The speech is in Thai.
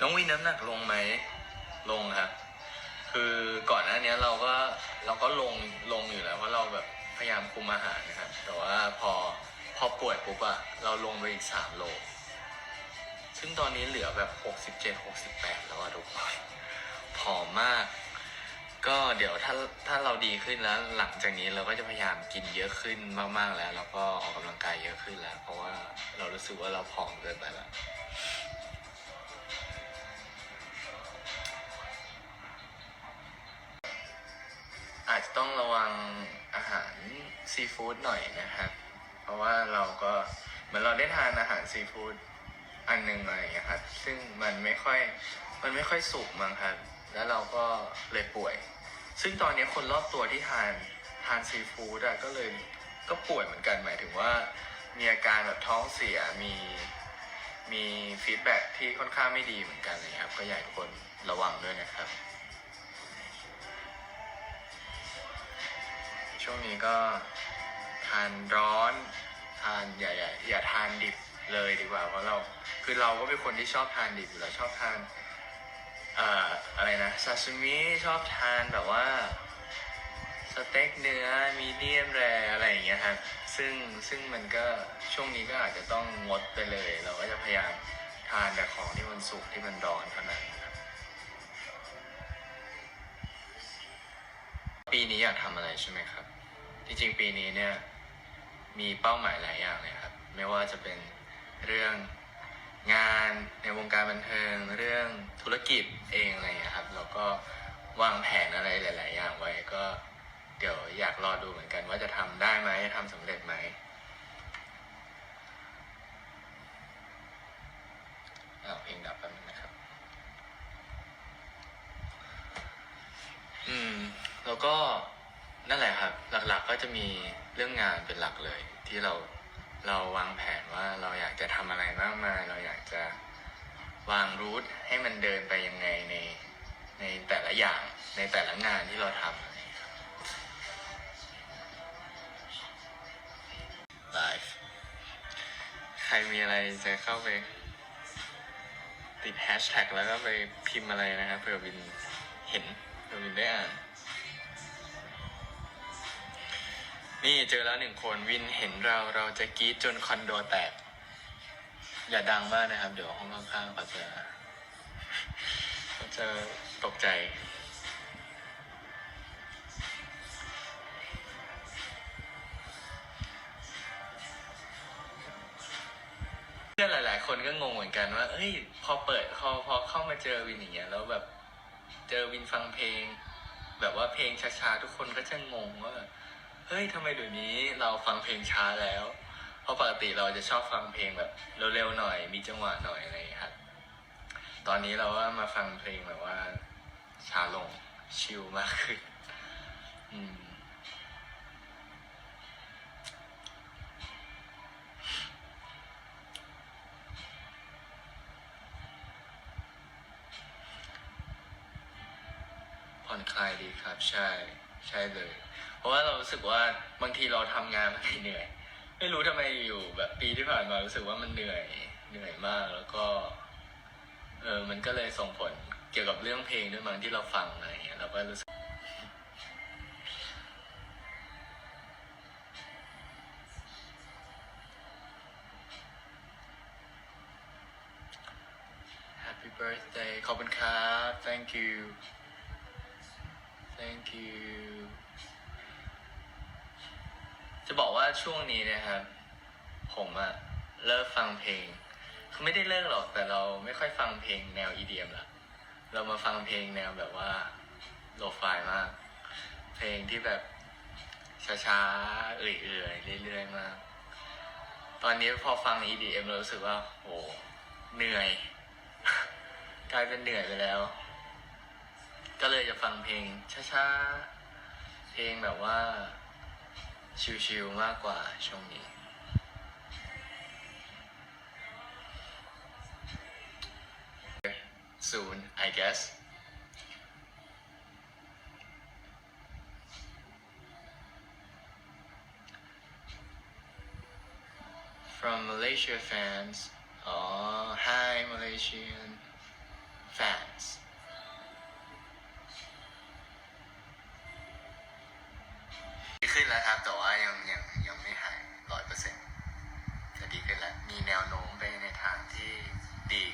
น้องวินน้ำหนักลงไหม ลงครับ คือก่อนหน้านี้เราก็เราก็ลงลงอยู่แล้วเพราะเราแบบพยายามคุมอาหารนะครับ แต่ว่าพอพอป่วยปุ๊บอะเราลงไปอีกสามโล ซึ่งตอนนี้เหลือแบบหกสิบเจ็ดหกสิบแปดแล้วอะทุกคนผอมมาก ก็เดี๋ยวถ้าถ้าเราดีขึ้นแล้ว หลังจากนี้เราก็จะพยายามกินเยอะขึ้นมากๆแล้ว แล้วก็ออกกำลังกายเยอะขึ้นแล้ว เพราะว่าเรารู้สึกว่าเราผอมเกินไปแล้ว ต้องระวังอาหารซีฟู้ดหน่อยนะครับ เพราะว่าเราก็เหมือนเราได้ทานอาหารซีฟู้ดอันหนึ่งอะไรอย่างเงี้ยครับ ซึ่งมันไม่ค่อยมันไม่ค่อยสุกมั้งครับ แล้วเราก็เลยป่วย ซึ่งตอนนี้คนรอบตัวที่ทานทานซีฟู้ดอะก็เลยก็ป่วยเหมือนกันหมายถึงว่า มีอาการแบบท้องเสียมีมีฟีดแบ็ที่ค่อนข้างไม่ดีเหมือนกันเลยครับ ก็อยากให้ทุกคนระวังด้วยนะครับ ช่วงนี้ก็ทานร้อน ทานอย่าอย่าอย่าทานดิบเลยดีกว่า เพราะเราคือเราก็เป็นคนที่ชอบทานดิบอยู่แล้วชอบทานอ่ออะไรนะซาซิมิชอบทานแบบว่าสเต็กเนื้อมีเดียมแรอะไรอย่างเงี้ยครับซึ่งซึ่งมันก็ช่วงนี้ก็อาจจะต้องงดไปเลย เราก็จะพยายามทานแต่ของที่มันสุกที่มันร้อนเท่านั้นครับ ปีนี้อยากทำอะไรใช่ไหมครับ จริงๆ ปีนี้เนี่ยมีเป้าหมายหลายอย่างเลยครับ ไม่ว่าจะเป็นเรื่องงานในวงการบันเทิง เรื่องธุรกิจเองอะไรอย่างเงี้ยครับ แล้วก็วางแผนอะไรหลาย ๆ อย่างไว้ก็เดี๋ยวอยากรอดูเหมือนกันว่าจะทำได้ไหมทำสำเร็จไหมอ้าวเพลงดับแป๊บนึงนะครับ อืม แล้วก็ นั่นแหละครับ หลักๆก็จะมีเรื่องงานเป็นหลักเลย ที่เราเราวางแผนว่าเราอยากจะทำอะไรมากมายเราอยากจะวางรูทให้มันเดินไปยังไงในในแต่ละอย่างในแต่ละงานที่เราทำไลฟ์ใครมีอะไรจะเข้าไป ติดแฮชแท็กแล้วก็ไปพิมพ์อะไรนะครับเผื่อวินเห็นเผื่อวินได้อ่าน นี่เจอแล้วหนึ่งคนวินเห็นเราเราจะกรี๊ดจนคอนโดแตก อย่าดังมากนะครับ เดี๋ยวห้องข้างๆเขาจะเขาจะตกใจ เพื่อนหลาย ๆ คนก็งงเหมือนกันว่า เอ้ย พอเปิดพอพอเข้ามาเจอวินอย่างเงี้ยแล้วแบบเจอวินฟังเพลง แบบว่าเพลงช้าๆทุกคนก็จะงงว่า เฮ้ยทำไมเดี๋ยวนี้เราฟังเพลงช้าแล้ว เพราะปกติเราจะชอบฟังเพลงแบบเร็วๆหน่อย มีจังหวะหน่อยอะไรอย่างเงี้ยครับ ตอนนี้เราว่ามาฟังเพลงแบบว่าช้าลงชิลมากขึ้นอืมผ่อนคลายดีครับใช่ ใช่เลย เพราะว่าเรารู้สึกว่าบางทีเราทำงานมันเหนื่อย ไม่รู้ทำไมอยู่แบบปีที่ผ่านมารู้สึกว่ามันเหนื่อยเหนื่อยมากแล้วก็ เออมันก็เลยส่งผลเกี่ยวกับเรื่องเพลงด้วยมั้งที่เราฟังอะไรอย่างเงี้ยเราก็รู้สึก Happy birthday ขอบคุณครับ thank you thank you จะบอกว่าช่วงนี้นะครับ ผมอะเลิกฟังเพลง คือไม่ได้เลิกหรอกแต่เราไม่ค่อยฟังเพลงแนว EDM ละเรามาฟังเพลงแนวแบบว่าโลฟายมาก เพลงที่แบบช้าๆ เอื่อยๆ เรื่อยๆ มาก ตอนนี้พอฟัง EDM เรารู้สึกว่า โห เหนื่อย กลายเป็นเหนื่อยไปแล้ว ก็เลยจะฟังเพลงช้าๆ เพลงแบบว่า ชิลๆ มากกว่าช่วงนี้ soon I guess from Malaysia fans อ๋อ hi Malaysian แฝด ขึ้นแล้วครับ แต่ว่ายังยังยังไม่หายร้อยเปอร์เซ็นต์แต่ดีขึ้นแล้ว มีแนวโน้มไปในทางที่ดี